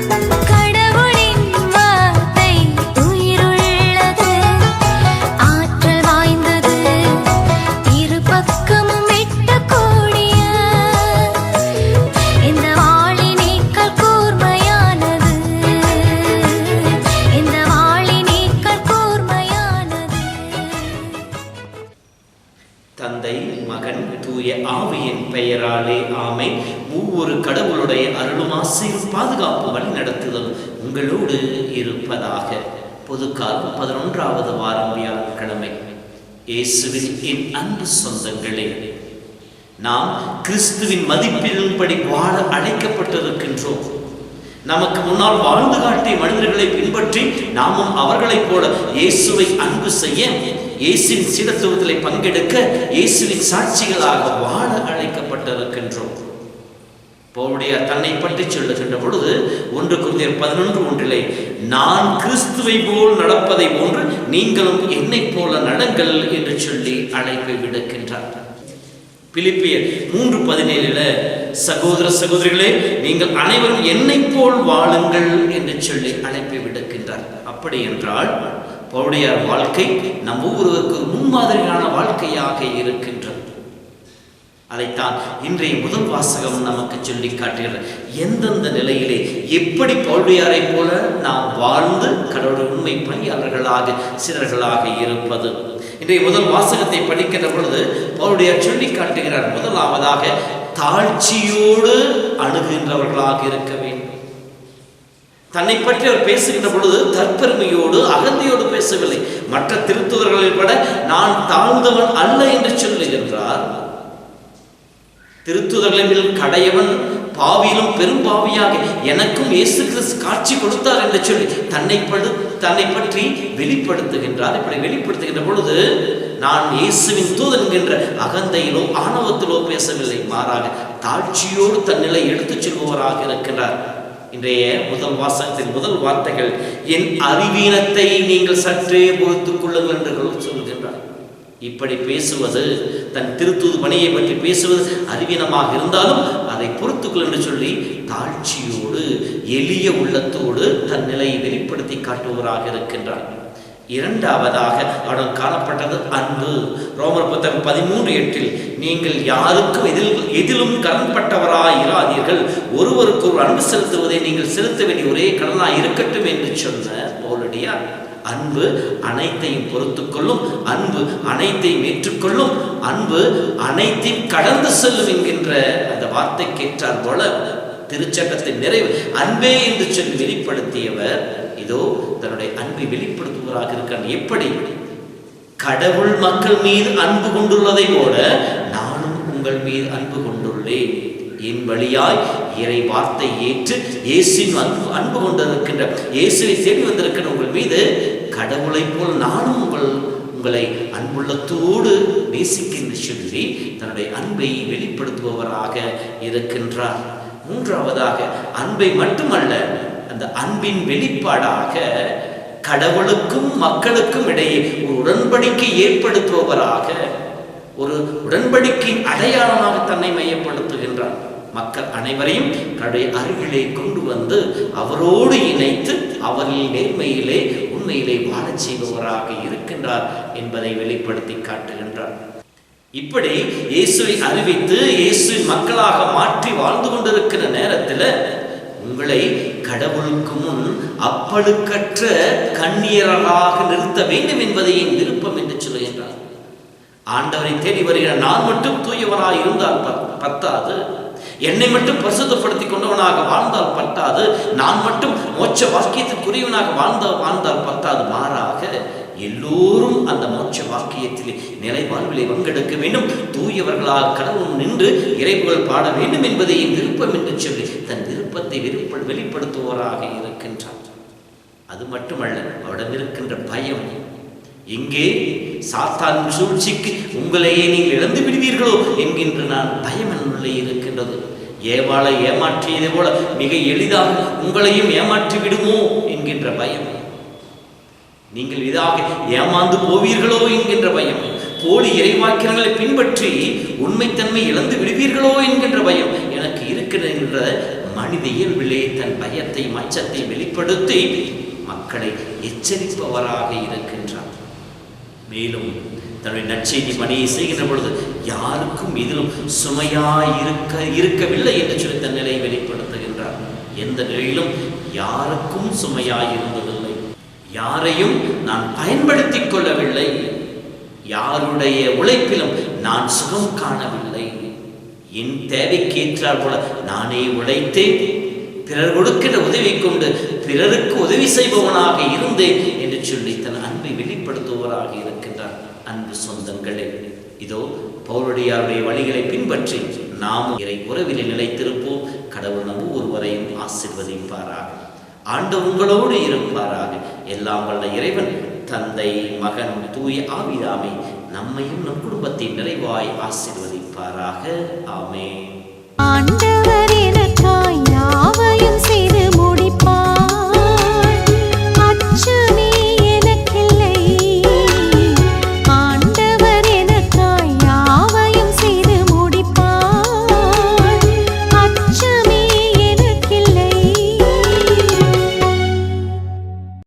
Come மகன் தூய ஆவியின் பெயராலே ஆமை. ஒவ்வொரு கடவுளுடைய அருளும் ஆசையும் பாதுகாப்பு வழி நடத்துதல் உங்களோடு இருப்பதாக. பொதுக்காலம் பதினொன்றாவது வாரம் வியாழக்கிழமை. இயேசுவின் என் அன்பு சொந்தங்களே நாம் கிறிஸ்துவின் மதிப்பின்படி வாழ அழைக்கப்பட்டிருக்கின்றோம். நமக்கு முன்னால் வாழ்ந்து காட்டிய மனிதர்களை பின்பற்றி நாமும் அவர்களைப் போல இயேசுவை அன்பு செய்ய இயேசுவின் சீரத்துவத்தில் பங்கெடுக்க இயேசுவின் சாட்சிகளாக வாழ அழைக்கப்பட்டிருக்கின்றோம். பவுலுடையார் தன்னை பற்றி சொல்லுகின்ற பொழுது ஒன்று குந்தியர் பதினொன்று ஒன்றிலே நான் கிறிஸ்துவை போல் நடப்பதை போன்று நீங்களும் என்னைப் போல நடங்கள் என்று சொல்லி அழைப்பை விடுக்கின்றார் பிலிப்பியர் மூன்று பதினேழுல சகோதர சகோதரிகளே நீங்கள் அனைவரும் என்னை போல் வாழுங்கள் என்று சொல்லி அழைப்பை விடுக்கின்றார். அப்படி என்றால் பவுடையார் வாழ்க்கை நம் ஒவ்வொருவருக்கு முன்மாதிரியான வாழ்க்கையாக இருக்கின்றது. அதைத்தான் இன்றைய முதல் வாசகம் நமக்கு சொல்லி காட்டுகிறது. எந்தெந்த நிலையிலே எப்படி பவுடையாரை போல நாம் வாழ்ந்து கடவுள் உண்மை பணியாளர்களாக சிலர்களாக இருப்பது? இன்றைய முதல் வாசகத்தை படிக்கிற பொழுது பவுடையார் சொல்லி காட்டுகிறார். முதலாவதாக தாழ்ச்சியோடு அணுகின்றவர்களாக இருக்க வேண்டும். தன்னை பற்றி அவர் பேசுகின்ற பொழுது தற்பெருமையோடு அகந்தையோடு பேசவில்லை. மற்ற திருத்துவர்களை விட நான் தாழ்ந்தவன் அல்ல என்று சொல்லுகின்றார். திருத்துதர்களில் கடையவன் பாவியிலும் பெரும் பாவியாக எனக்கும் இயேசு கிறிஸ்து காட்சி கொடுத்தார் என்று சொல்லி தன்னை படு தன்னை பற்றி வெளிப்படுத்துகின்றார். இப்படி வெளிப்படுத்துகின்ற பொழுது நான் இயேசுவின் தூதன் என்கின்ற அகந்தையிலோ ஆணவத்திலோ பேசவில்லை. மாறாக தாழ்ச்சியோடு தன்னிலை எடுத்துச் செல்பவராக இருக்கின்றார். இன்றைய முதல் வாசகத்தின் முதல் வார்த்தைகள் என் அறிவீனத்தை நீங்கள் சற்றே பொறுத்துக் கொள்ளுங்கள் என்று சொல்கின்றார் இப்படி பேசுவது தன் திருத்தூது பணியை பற்றி பேசுவது அறிவீனமாக இருந்தாலும் அதை பொறுத்துக்கள் என்று சொல்லி தாழ்ச்சியோடு எளிய உள்ளத்தோடு தன் நிலையை வெளிப்படுத்தி காட்டுவராக இருக்கின்றார் இரண்டாவதாக அவன் காணப்பட்டது அன்பு. ரோமர் புத்தகம் பதிமூன்று எட்டில் நீங்கள் யாருக்கும் எதில் எதிலும் கடன்பட்டவராய் இராதீர்கள் ஒருவருக்கு ஒரு அன்பு செலுத்துவதை நீங்கள் செலுத்த வேண்டிய ஒரே கடனாக இருக்கட்டும் என்று சொன்ன பவுலடியார் அன்பு அனைத்தையும் பொறுத்துக்கொள்ளும் அன்பு அனைத்தையும் ஏற்றுக்கொள்ளும் அன்பு அனைத்தையும் கடந்து செல்லும் என்கின்ற அந்த வார்த்தை கேட்டார் போல திருச்சட்டத்தின் நிறைவு. அன்பே என்று சொல்லி வெளிப்படுத்தியவர் இதோ தன்னுடைய அன்பை வெளிப்படுத்துவதாக இருக்கான் எப்படி? கடவுள் மக்கள் மீது அன்பு கொண்டுள்ளதை போல உங்கள் மீது அன்பு கொண்டுள்ளேன். என் வழியாய் இறை வார்த்தை ஏற்று இயேசுவின் அன்பு அன்பு கொண்டிருக்கின்ற இயேசுவை தேடி வந்திருக்கிற உங்கள் மீது கடவுளைப் போல் நானும் உங்கள் உங்களை அன்புள்ளத்தோடு நேசிக்கின்ற சொல்லி தன்னுடைய அன்பை வெளிப்படுத்துபவராக இருக்கின்றார். மூன்றாவதாக அன்பை மட்டுமல்ல அந்த அன்பின் வெளிப்பாடாக கடவுளுக்கும் மக்களுக்கும் இடையே ஒரு உடன்படிக்கை ஏற்படுத்துபவராக ஒரு உடன்படிக்கையின் அடையாளமாக தன்னை மையப்படுத்துகின்றார் மக்கள் அனைவரையும் தன்னுடைய அருகிலே கொண்டு வந்து அவரோடு இணைத்து அவரில் நேர்மையிலே உண்மையிலே வாழச் செய்பவராக இருக்கின்றார் என்பதை வெளிப்படுத்தி காட்டுகின்றார். இப்படி இயேசுவை அறிவித்து இயேசு மக்களாக மாற்றி வாழ்ந்து கொண்டிருக்கிற நேரத்தில் உங்களை கடவுளுக்கு முன் அப்பழுக்கற்ற கண்ணியர்களாக நிறுத்த வேண்டும் என்பதை என் விருப்பம் என்று சொல்லுகின்றார். ஆண்டவரை தேடி வருகிற நான் மட்டும் தூயவனாக இருந்தால் பத்தாது. என்னை மட்டும் பரிசுத்தப்படுத்தி கொண்டவனாக வாழ்ந்தால் பத்தாது. நான் மட்டும் மோட்ச வாக்கியத்துக்குரியவனாக வாழ்ந்தால் வாழ்ந்தால் பத்தாது. மாறாக எல்லோரும் அந்த மோட்ச வாக்கியத்திலே நிலை வாழ்விலை பங்கெடுக்க வேண்டும். தூயவர்களாக கடவுள் நின்று இறைப்புகள் பாட வேண்டும் என்பதை என் விருப்பம் என்று சொல்லி தன் விருப்பத்தை வெளிப்படுத்துவோராக இருக்கின்றார். அது மட்டுமல்ல அவரிடம் இருக்கின்ற பயம் எங்கே சாத்தான் சூழ்ச்சிக்கு உங்களையே நீங்கள் இழந்து விடுவீர்களோ என்கின்ற நான் பயம் என்னுள்ளே இருக்கின்றது. ஏவாளை ஏமாற்றியதை போல மிக எளிதாக உங்களையும் ஏமாற்றி விடுமோ என்கின்ற பயம். நீங்கள் இதாக ஏமாந்து போவீர்களோ என்கின்ற பயம். போலி இறைவாக்கியங்களை பின்பற்றி உண்மைத்தன்மை இழந்து விடுவீர்களோ என்கின்ற பயம். எனக்கு இருக்கின்ற மனித இயல்பிலே தன் பயத்தை மச்சத்தை வெளிப்படுத்தி மக்களை எச்சரிப்பவராக இருக்கின்றார். மேலும் தன்னுடைய நற்செய்தி பணியை செய்கின்ற பொழுது யாருக்கும் இதிலும் சுமையாய் இருக்க இருக்கவில்லை என்று சொல்லி தன் நிலையை வெளிப்படுத்துகின்றார். எந்த நிலையிலும் யாருக்கும் சுமையாய் இருந்ததில்லை யாரையும் நான் பயன்படுத்திக் கொள்ளவில்லை. யாருடைய உழைப்பிலும் நான் சுகம் காணவில்லை. என் தேவைக்கேற்றார் போல நானே உழைத்தேன். பிறர் கொடுக்கிற உதவி கொண்டு பிறருக்கு உதவி செய்பவனாக இருந்தேன் என்று சொல்லி தன் அன்பை வெளிப்படுத்துபவராக இருக்கின்றார். அன்பு சொந்தங்களே இதோ பௌரடியாருடைய வழிகளை பின்பற்றி நாமும் இறை உறவிலே நிலைத்திருப்போம். கடவுள் நம் ஒருவரையும் ஆசிர்வதிப்பாராக. ஆண்டு உங்களோடு இருப்பாராக. எல்லாம் வல்ல இறைவன் தந்தை மகன் தூய ஆவிதாமை நம்மையும் நம் குடும்பத்தை நிறைவாய் ஆசிர்வதிப்பாராக. ஆமே ஆண்டவர்